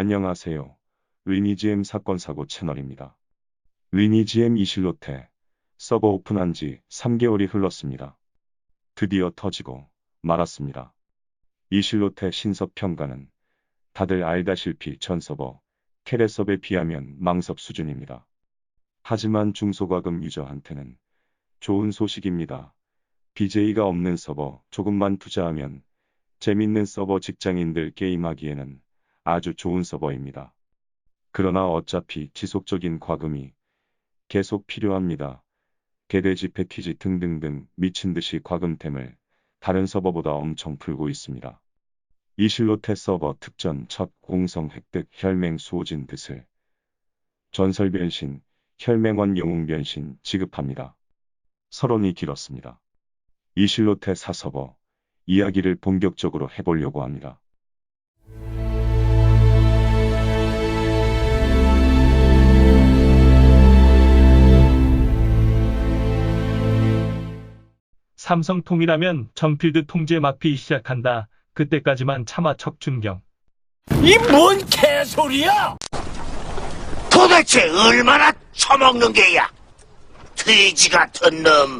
안녕하세요. 리니지엠 사건 사고 채널입니다. 리니지엠 이실로테 서버 오픈한 지 3개월이 흘렀습니다. 드디어 터지고 말았습니다. 이실로테 신섭 평가는 다들 알다시피 전 서버 캐레섭에 비하면 망섭 수준입니다. 하지만 중소과금 유저한테는 좋은 소식입니다. BJ가 없는 서버 조금만 투자하면 재밌는 서버 직장인들 게임하기에는 아주 좋은 서버입니다. 그러나 어차피 지속적인 과금이 계속 필요합니다. 개돼지 패키지 등등등 미친 듯이 과금템을 다른 서버보다 엄청 풀고 있습니다. 이실로테 서버 특전 첫 공성 획득 혈맹 수호진 뜻을 전설 변신, 혈맹원 영웅 변신 지급합니다. 서론이 길었습니다. 이실로테 사서버 이야기를 본격적으로 해보려고 합니다. 삼성통이라면 정필드 통제 막피 시작한다. 그때까지만 참아 척준경. 이 뭔 개소리야! 도대체 얼마나 처먹는 게야? 돼지 같은 놈.